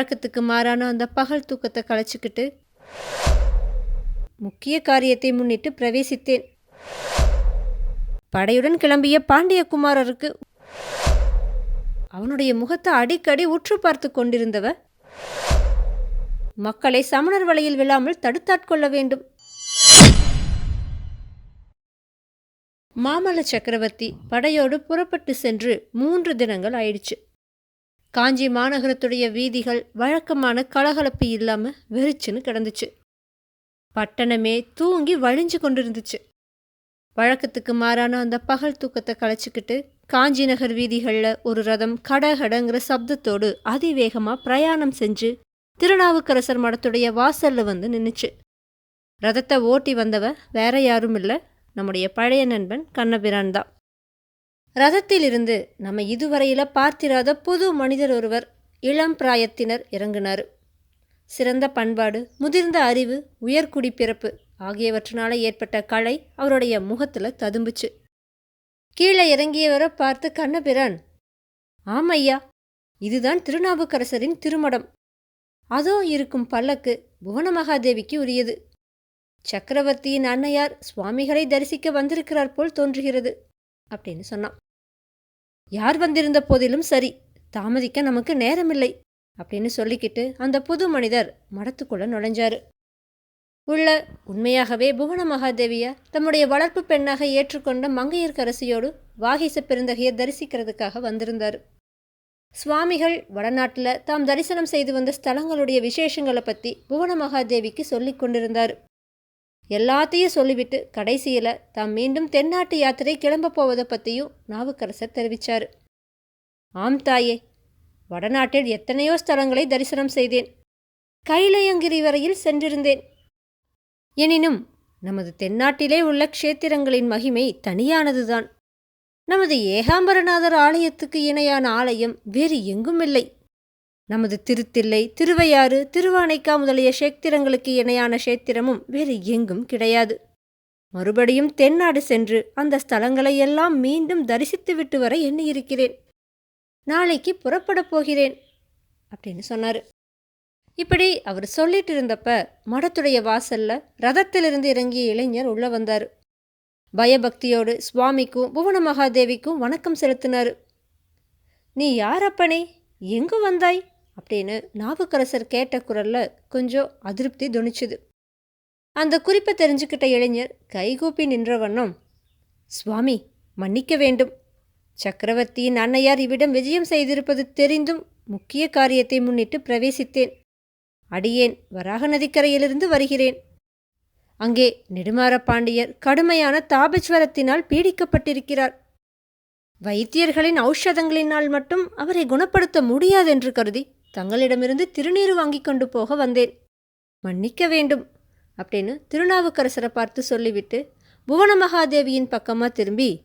வழக்கத்துக்கு மாறான அந்த பகல் தூக்கத்தை களைச்சிக்கிட்டு முக்கிய காரியத்தை முன்னிட்டு பிரவேசித்தேன். படையுடன் கிளம்பிய பாண்டியகுமாரருக்கு அவனுடைய முகத்தை அடிக்கடி உற்று பார்த்து கொண்டிருந்தவ மக்களை சமணர் வலையில் விழாமல் தடுத்தாட்கொள்ள வேண்டும். மாமல்ல சக்கரவர்த்தி படையோடு புறப்பட்டு சென்று மூன்று தினங்கள் ஆயிடுச்சு. காஞ்சி மாநகரத்துடைய வீதிகள் வழக்கமான கலகலப்பு இல்லாமல் வெறிச்சுன்னு கிடந்துச்சு. பட்டணமே தூங்கி வழிஞ்சு கொண்டிருந்துச்சு. வழக்கத்துக்கு மாறான அந்த பகல் தூக்கத்தை கலைச்சிக்கிட்டு காஞ்சி நகர் வீதிகளில் ஒரு ரதம் கடகடங்கிற சப்தத்தோடு அதிவேகமாக பிரயாணம் செஞ்சு திருநாவுக்கரசர் மடத்துடைய வாசலில் வந்து நின்றுச்சு ரதத்தை ஓட்டி வந்தவ வேற யாரும் இல்லை நம்முடைய பழைய நண்பன் கண்ணபிரான் தான். ரதத்திலிருந்து நம்ம இதுவரையில் பார்த்திராத புது மனிதர் ஒருவர் இளம் பிராயத்தினர் இறங்கினார். சிறந்த பண்பாடு முதிர்ந்த அறிவு உயர்குடி பிறப்பு ஆகியவற்றினால ஏற்பட்ட கலை அவருடைய முகத்தில் ததும்புச்சு. கீழே இறங்கியவரை பார்த்து கண்ணபிரான் ஆமையா இதுதான் திருநாவுக்கரசரின் திருமடம். அதோ இருக்கும் பல்லக்கு புவன மகாதேவிக்கு உரியது. சக்கரவர்த்தியின் அன்னையார் சுவாமிகளை தரிசிக்க வந்திருக்கிறார் போல் தோன்றுகிறது அப்படின்னு சொன்னான். யார் வந்திருந்த போதிலும் சரி தாமதிக்க நமக்கு நேரமில்லை அப்படின்னு சொல்லிக்கிட்டு அந்த புது மனிதர் மடத்துக்குள்ள நுழைஞ்சாரு. உள்ள உண்மையாகவே புவன மகாதேவியா தம்முடைய வளர்ப்பு பெண்ணாக ஏற்றுக்கொண்ட மங்கையர்க்கரசியோடு வாகிச பெருந்தகையை தரிசிக்கிறதுக்காக வந்திருந்தார். சுவாமிகள் வடநாட்டில் தாம் தரிசனம் செய்து வந்த ஸ்தலங்களுடைய விசேஷங்களை பற்றி புவன மகாதேவிக்கு சொல்லிக் கொண்டிருந்தார். எல்லாத்தையும் சொல்லிவிட்டு கடைசியில் தாம் மீண்டும் தென்னாட்டு யாத்திரை கிளம்ப போவதை பற்றியும் நாவுக்கரசர் தெரிவித்தார் ஆம் தாயே வடநாட்டில் எத்தனையோ ஸ்தலங்களை தரிசனம் செய்தேன். கைலயங்கிரி வரையில் சென்றிருந்தேன். எனினும் நமது தென்னாட்டிலே உள்ள க்ஷேத்திரங்களின் மகிமை தனியானதுதான். நமது ஏகாம்பரநாதர் ஆலயத்துக்கு இணையான ஆலயம் வேறு எங்கும் இல்லை நமது திருத்தில்லை திருவையாறு திருவானைக்கா முதலிய சேத்திரங்களுக்கு இணையான க்ஷேத்திரமும் வேறு எங்கும் கிடையாது. மறுபடியும் தென்னாடு சென்று அந்த ஸ்தலங்களை எல்லாம் மீண்டும் தரிசித்துவிட்டு வர எண்ணியிருக்கிறேன். நாளைக்கு புறப்படப் போகிறேன் அப்படின்னு சொன்னார். இப்படி அவர் சொல்லிட்டு இருந்தப்ப மடத்துடைய வாசல்ல ரதத்திலிருந்து இறங்கிய இளைஞர் உள்ள வந்தார். பயபக்தியோடு சுவாமிக்கும் புவன மகாதேவிக்கும் வணக்கம் செலுத்தினார். நீ யார் அப்பனே? எங்கு வந்தாய்? அப்படின்னு நாவுக்கரசர் கேட்ட குரல்ல கொஞ்சம் அதிருப்தி துணிச்சுது. அந்த குறிப்பை தெரிஞ்சுக்கிட்ட இளைஞர் கைகூப்பி நின்ற வண்ணம் சுவாமி மன்னிக்க வேண்டும். சக்கரவர்த்தியின் அன்னையார் இவ்விடம் விஜயம் செய்திருப்பது தெரிந்தும் முக்கிய காரியத்தை முன்னிட்டு பிரவேசித்தேன். அடியேன் வராக நதிக்கரையிலிருந்து வருகிறேன். அங்கே நெடுமாற பாண்டியர் கடுமையான தாபஸ்வரத்தினால் பீடிக்கப்பட்டிருக்கிறார். வைத்தியர்களின் ஔஷதங்களினால் மட்டும் அவரை குணப்படுத்த முடியாதென்று கருதி தங்களிடமிருந்து திருநீறு வாங்கி கொண்டு போக வந்தேன். மன்னிக்க வேண்டும் அப்படின்னு திருநாவுக்கரசரை பார்த்து சொல்லிவிட்டு புவன மகாதேவியின் பக்கமாக திரும்பி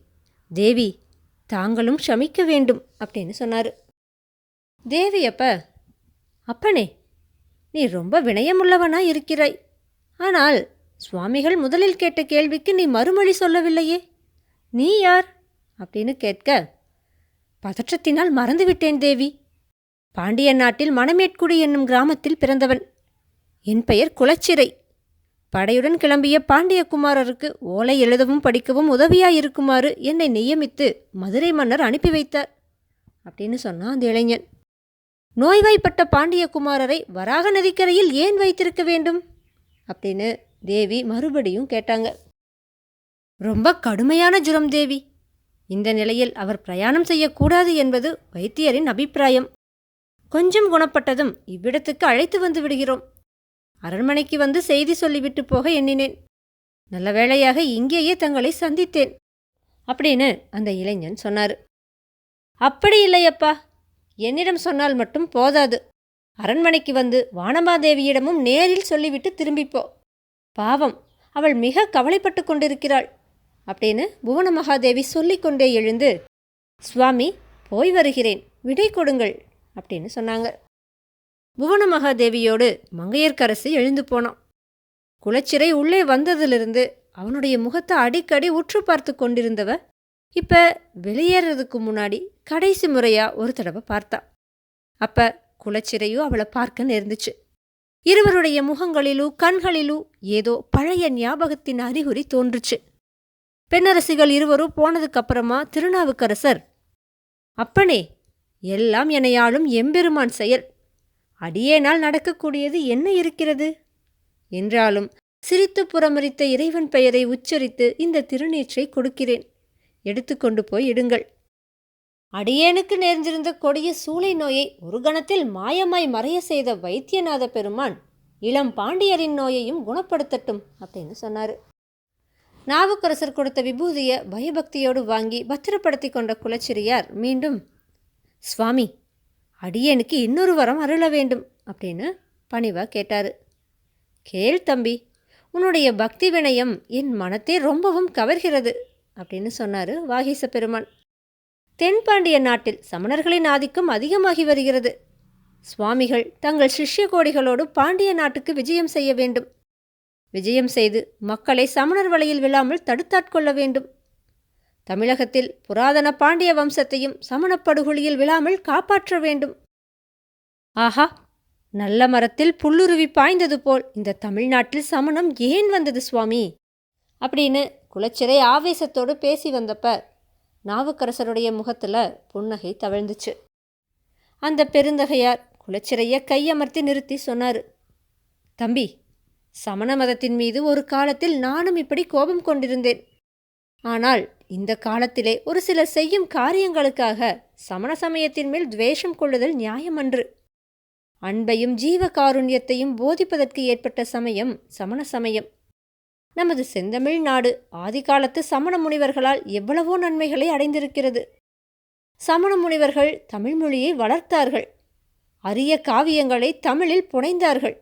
தேவி தாங்களும் ஷமிக்க வேண்டும் அப்படின்னு சொன்னார். தேவி அப்ப அப்பனே நீ ரொம்ப வினயமுள்ளவனா இருக்கிறாய். ஆனால் சுவாமிகள் முதலில் கேட்ட கேள்விக்கு நீ மறுமொழி சொல்லவில்லையே. நீ யார்? அப்படின்னு கேட்க பதற்றத்தினால் மறந்துவிட்டேன் தேவி. பாண்டிய நாட்டில் மணமேட்குடி என்னும் கிராமத்தில் பிறந்தவன். என் பெயர் குலச்சிறை. படையுடன் கிளம்பிய பாண்டியகுமாரருக்கு ஓலை எழுதவும் படிக்கவும் உதவியாயிருக்குமாறு என்னை நியமித்து மதுரை மன்னர் அனுப்பி வைத்தார் அப்படின்னு சொன்னான் அந்த இளைஞன். நோய்வாய்ப்பட்ட பாண்டியகுமாரரை வராக நதிக்கரையில் ஏன் வைத்திருக்க வேண்டும்? அப்படின்னு தேவி மறுபடியும் கேட்டாங்க. ரொம்ப கடுமையான ஜுரம் தேவி. இந்த நிலையில் அவர் பிரயாணம் செய்யக்கூடாது என்பது வைத்தியரின் அபிப்பிராயம். கொஞ்சம் குணப்பட்டதும் இவ்விடத்துக்கு அழைத்து வந்து விடுகிறோம். அரண்மனைக்கு வந்து செய்தி சொல்லிவிட்டு போக எண்ணினேன். நல்ல வேளையாக இங்கேயே தங்களை சந்தித்தேன். அப்படின்னு அந்த இளைஞன் சொன்னார். அப்படி இல்லையப்பா. என்னிடம் சொன்னால் மட்டும் போதாது. அரண்மனைக்கு வந்து வானமாதேவியிடமும் நேரில் சொல்லிவிட்டு திரும்பிப்போ. பாவம் அவள் மிக கவலைப்பட்டு கொண்டிருக்கிறாள். அப்படின்னு புவன மகாதேவி சொல்லிக்கொண்டே எழுந்து சுவாமி போய் வருகிறேன். விடை கொடுங்கள். அப்படின்னு சொன்னாங்க. புவன மகாதேவியோடு மங்கையர்க்கரசி எழுந்து போனான். குலச்சிறை உள்ளே வந்ததிலிருந்து அவனுடைய முகத்தை அடிக்கடி உற்று பார்த்து கொண்டிருந்தவ இப்ப வெளியேறதுக்கு முன்னாடி கடைசி முறையா ஒரு தடவை பார்த்தா. அப்ப குலச்சிறையோ அவளை பார்க்க நேர்ந்துச்சு. இருவருடைய முகங்களிலோ கண்களிலோ ஏதோ பழைய ஞாபகத்தின் அறிகுறி தோன்றுச்சு. பெண்ணரசிகள் இருவரும் போனதுக்கு அப்புறமா திருநாவுக்கரசர் அப்பனே எல்லாம் என்னையாளும் எம்பெருமான் செயல். அடியேனால் நடக்கக்கூடியது என்ன இருக்கிறது? என்றாலும் சிரித்து புறமரித்த இறைவன் பெயரை உச்சரித்து இந்த திருநீற்றை கொடுக்கிறேன். எடுத்துக்கொண்டு போய் இடுங்கள். அடியேனுக்கு நேர்ந்திருந்த கொடிய சூளை நோயை ஒரு கணத்தில் மாயமாய் மறைய செய்த வைத்தியநாத பெருமான் இளம் பாண்டியரின் நோயையும் குணப்படுத்தட்டும் அப்படின்னு சொன்னார். நாவுக்கரசர் கொடுத்த விபூதியை பயபக்தியோடு வாங்கி பத்திரப்படுத்தி கொண்ட குலச்சிரியார் மீண்டும் சுவாமி அடியனுக்கு இன்னொரு வரம் அருள வேண்டும் அப்படின்னு பணிவா கேட்டாரு. கேள் தம்பி உன்னுடைய பக்தி வினயம் என் மனத்தை ரொம்பவும் கவர்கிறது அப்படின்னு சொன்னார் வாகீச பெருமான். தென்பாண்டிய நாட்டில் சமணர்களின் ஆதிக்கம் அதிகமாகி வருகிறது. சுவாமிகள் தங்கள் சிஷ்ய கோடிகளோடு பாண்டிய நாட்டுக்கு விஜயம் செய்ய வேண்டும். விஜயம் செய்து மக்களை சமணர் வலையில் விழாமல் தடுத்தாட்கொள்ள வேண்டும். தமிழகத்தில் புராதன பாண்டிய வம்சத்தையும் சமணப்படுகொலியில் விழாமல் காப்பாற்ற வேண்டும். ஆஹா நல்ல மரத்தில் புல்லுருவி பாய்ந்தது போல் இந்த தமிழ்நாட்டில் சமணம் ஏன் வந்தது சுவாமி? அப்படின்னு குலச்சிறை ஆவேசத்தோடு பேசி வந்தப்ப நாவுக்கரசருடைய முகத்தில் புன்னகை தவழ்ந்துச்சு. அந்த பெருந்தகையார் குலச்சிறைய கையமர்த்தி நிறுத்தி சொன்னார் தம்பி சமண மதத்தின் மீது ஒரு காலத்தில் நானும் இப்படி கோபம் கொண்டிருந்தேன். ஆனால் இந்த காலத்திலே ஒரு சிலர் செய்யும் காரியங்களுக்காக சமண சமயத்தின் மேல் துவேஷம் கொள்ளுதல் நியாயமன்று. அன்பையும் ஜீவ காருண்யத்தையும் போதிப்பதற்கு ஏற்பட்ட சமயம் சமண சமயம். நமது செந்தமிழ் நாடு ஆதிகாலத்து சமண முனிவர்களால் எவ்வளவோ நன்மைகளை அடைந்திருக்கிறது. சமண முனிவர்கள் தமிழ் மொழியை வளர்த்தார்கள். அரிய காவியங்களை தமிழில் புனைந்தார்கள்.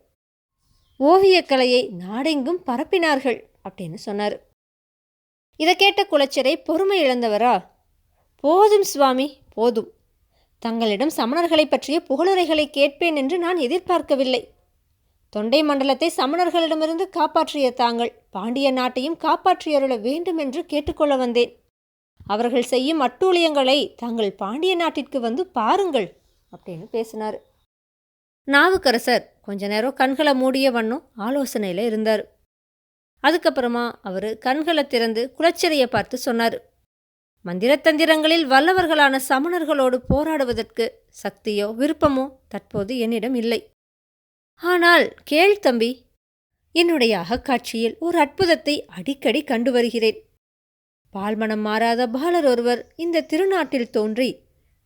ஓவியக்கலையை நாடெங்கும் பரப்பினார்கள் அப்படின்னு சொன்னார். இதை கேட்ட குலச்சரை பொறுமை இழந்தவரா? போதும் சுவாமி போதும். தங்களிடம் சமணர்களை பற்றிய புகழுரைகளை கேட்பேன் என்று நான் எதிர்பார்க்கவில்லை. தொண்டை மண்டலத்தை சமணர்களிடமிருந்து காப்பாற்றிய தாங்கள் பாண்டிய நாட்டையும் காப்பாற்றியருள வேண்டும் என்று கேட்டுக்கொள்ள வந்தேன். அவர்கள் செய்யும் அட்டூழியங்களை தாங்கள் பாண்டிய நாட்டிற்கு வந்து பாருங்கள் அப்படின்னு பேசினார். நாவுக்கரசர் கொஞ்ச நேரம் கண்களை மூடிய வண்ணம் ஆலோசனையில் இருந்தார். அதுக்கப்புறமா அவர் கண்களை திறந்து குலச்சிறையை பார்த்து சொன்னார். மந்திரத்தந்திரங்களில் வல்லவர்களான சமணர்களோடு போராடுவதற்கு சக்தியோ விருப்பமோ தற்போது என்னிடம் இல்லை. ஆனால் கேள் தம்பி என்னுடைய அகக்காட்சியில் ஒரு அற்புதத்தை அடிக்கடி கண்டு வருகிறேன். பால்மனம் மாறாத பாலர் ஒருவர் இந்த திருநாட்டில் தோன்றி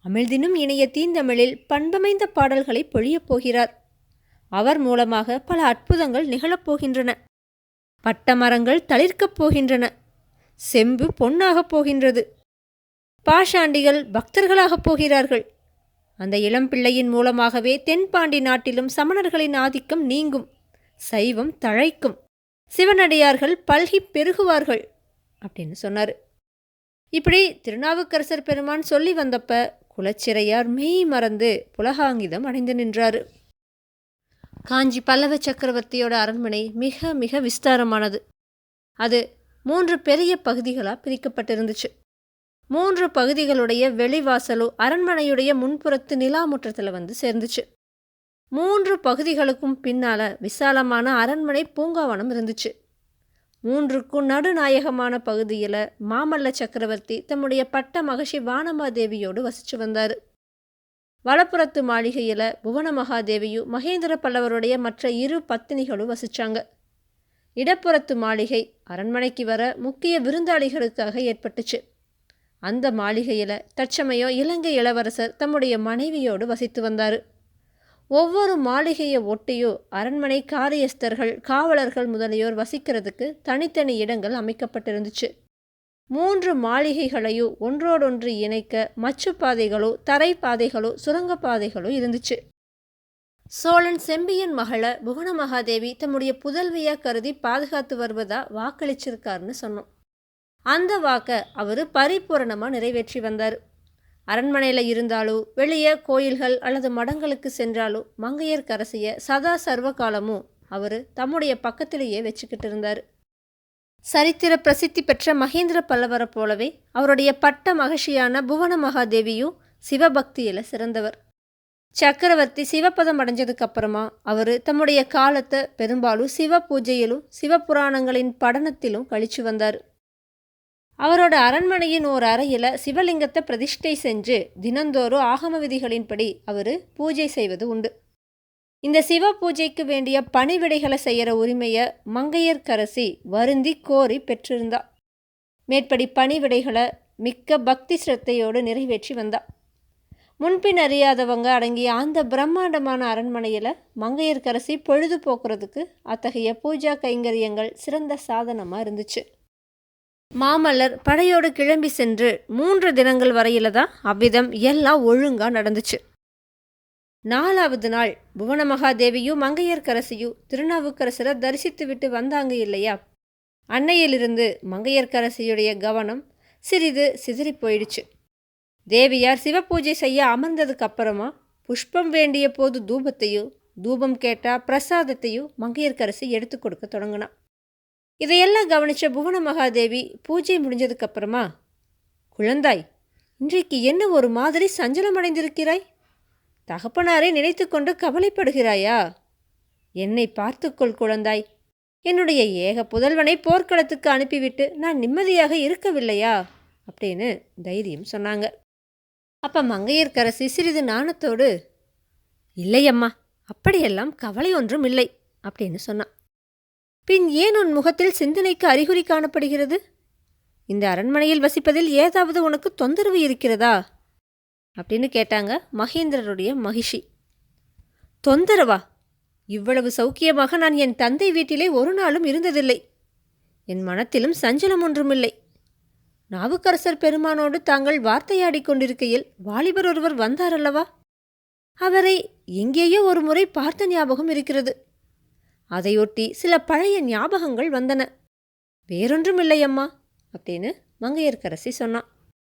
அமிழ்தினும் இணைய தீந்தமிழில் பண்பமைந்த பாடல்களை பொழியப் போகிறார். அவர் மூலமாக பல அற்புதங்கள் நிகழப்போகின்றன பட்டமரங்கள் தளிர்க்கப் போகின்றன. செம்பு பொன்னாகப் போகின்றது. பாஷாண்டிகள் பக்தர்களாகப் போகிறார்கள். அந்த இளம்பிள்ளையின் மூலமாகவே தென்பாண்டி நாட்டிலும் சமணர்களின் ஆதிக்கம் நீங்கும். சைவம் தழைக்கும். சிவனடியார்கள் பல்கி பெருகுவார்கள் அப்படின்னு சொன்னார். இப்படி திருநாவுக்கரசர் பெருமான் சொல்லி வந்தப்ப குலச்சிறையார் மெய் மறந்து புலகாங்கிதம் அடைந்து நின்றாரு. காஞ்சி பல்லவ சக்கரவர்த்தியோட அரண்மனை மிக மிக விஸ்தாரமானது. அது மூன்று பெரிய பகுதிகளாக பிரிக்கப்பட்டிருந்துச்சு. மூன்று பகுதிகளுடைய வெளிவாசலோ அரண்மனையுடைய முன்புறத்து நிலா முற்றத்தில் வந்து சேர்ந்துச்சு. மூன்று பகுதிகளுக்கும் பின்னால் விசாலமான அரண்மனை பூங்காவனம் இருந்துச்சு. மூன்றுக்கும் நடுநாயகமான பகுதியில் மாமல்ல சக்கரவர்த்தி தம்முடைய பட்ட மகஷி வானமாதேவியோடு வசித்து வந்தார். வலப்புறத்து மாளிகையில் புவன மகாதேவியும் மகேந்திர பல்லவருடைய மற்ற இரு பத்தினிகளும் வசித்தாங்க இடப்புறத்து மாளிகை அரண்மனைக்கு வர முக்கிய விருந்தாளிகளுக்காக ஏற்பட்டுச்சு. அந்த மாளிகையில் தற்சமயம் இலங்கை இளவரசர் தம்முடைய மனைவியோடு வசித்து வந்தார். ஒவ்வொரு மாளிகையை ஒட்டியோ அரண்மனை காரியஸ்தர்கள் காவலர்கள் முதலியோர் வசிக்கிறதுக்கு தனித்தனி இடங்கள் அமைக்கப்பட்டிருந்துச்சு. மூன்று மாளிகைகளையும் ஒன்றோடொன்று இணைக்க மச்சுப்பாதைகளோ தரைப்பாதைகளோ சுரங்கப்பாதைகளோ இருந்துச்சு. சோழன் செம்பியன் மகளை புவன மகாதேவி தம்முடைய புதல்வியா கருதி பாதுகாத்து வருவதா வாக்களிச்சிருக்காருன்னு சொன்னோம். அந்த வாக்கை அவர் பரிபூரணமாக நிறைவேற்றி வந்தார். அரண்மனையில் இருந்தாலோ வெளியே கோயில்கள் அல்லது மடங்களுக்கு சென்றாலோ மங்கையர்க்கரசிய சதா சர்வ காலமும் அவர் தம்முடைய பக்கத்திலேயே வச்சுக்கிட்டு இருந்தார். சரித்திர பிரசித்தி பெற்ற மகேந்திர பல்லவரை போலவே அவருடைய பட்ட மகிழ்ச்சியான புவன மகாதேவியும் சிவபக்தியில் சிறந்தவர். சக்கரவர்த்தி சிவப்பதம் அடைஞ்சதுக்கு அப்புறமா அவர் தம்முடைய காலத்தை பெரும்பாலும் சிவ பூஜையிலும் சிவபுராணங்களின் படனத்திலும் கழிச்சு வந்தார். அவரோட அரண்மனையின் ஓர் அறையில் சிவலிங்கத்தை பிரதிஷ்டை செஞ்சு தினந்தோறும் ஆகம விதிகளின்படி அவர் பூஜை செய்வது உண்டு. இந்த சிவ பூஜைக்கு வேண்டிய பணிவிடைகளை செய்கிற உரிமையை மங்கையர்க்கரசி வருந்தி கோரி பெற்றிருந்தா. மேற்படி பணிவிடைகளை மிக்க பக்தி சிரத்தையோடு நிறைவேற்றி வந்தா. முன்பின் அறியாதவங்க அடங்கிய அந்த பிரம்மாண்டமான அரண்மனையில் மங்கையர்க்கரசி பொழுது போக்குறதுக்கு அத்தகைய பூஜா கைங்கரியங்கள் சிறந்த சாதனமாக இருந்துச்சு. மாமல்லர் படையோடு கிளம்பி சென்று மூன்று தினங்கள் வரையில தான் அவ்விதம் எல்லாம் ஒழுங்காக நடந்துச்சு. நாலாவது நாள் புவனமகாதேவியும் மங்கையர்க்கரசியும் திருநாவுக்கரசரை தரிசித்து விட்டு வந்தாங்க இல்லையா? அன்னையிலிருந்து மங்கையர்க்கரசியுடைய கவனம் சிறிது சிதறி போயிடுச்சு. தேவியார் சிவபூஜை செய்ய அமர்ந்ததுக்கு அப்புறமா புஷ்பம் வேண்டிய போது தூபத்தையும் தூபம் கேட்டால் பிரசாதத்தையும் மங்கையர்க்கரசி எடுத்து கொடுக்க தொடங்கினான். இதையெல்லாம் கவனித்த புவன மகாதேவி பூஜை முடிஞ்சதுக்கப்புறமா குழந்தாய் இன்றைக்கு என்ன ஒரு மாதிரி சஞ்சலம் அடைந்திருக்கிறாய் தகப்பனாரை நினைத்து கொண்டு கவலைப்படுகிறாயா? என்னை பார்த்துக்கொள் குழந்தாய். என்னுடைய ஏக புதல்வனை போர்க்களத்துக்கு அனுப்பிவிட்டு நான் நிம்மதியாக இருக்கவில்லையா? அப்படின்னு தைரியம் சொன்னாங்க. அப்போ மங்கையர்க்கரசி சிறிது நாணத்தோடு இல்லையம்மா அப்படியெல்லாம் கவலை ஒன்றும் இல்லை அப்படின்னு சொன்னான். பின் ஏன் உன் முகத்தில் சிந்தனைக்கு அறிகுறி காணப்படுகிறது? இந்த அரண்மனையில் வசிப்பதில் ஏதாவது உனக்கு தொந்தரவு இருக்கிறதா? அப்படின்னு கேட்டாங்க மகேந்திரருடைய மகிஷி. தொந்தரவா? இவ்வளவு சௌக்கியமாக நான் என் தந்தை வீட்டிலே ஒரு நாளும் இருந்ததில்லை. என் மனத்திலும் சஞ்சலம் ஒன்றுமில்லை. நாவுக்கரசர் பெருமானோடு தாங்கள் வார்த்தையாடி கொண்டிருக்கையில் வாலிபர் ஒருவர் வந்தாரல்லவா அவரை எங்கேயோ ஒரு முறை பார்த்த ஞாபகம் இருக்கிறது. அதையொட்டி சில பழைய ஞாபகங்கள் வந்தன. வேறொன்றும் இல்லையம்மா அப்படின்னு மங்கையர்க்கரசி சொன்னான்.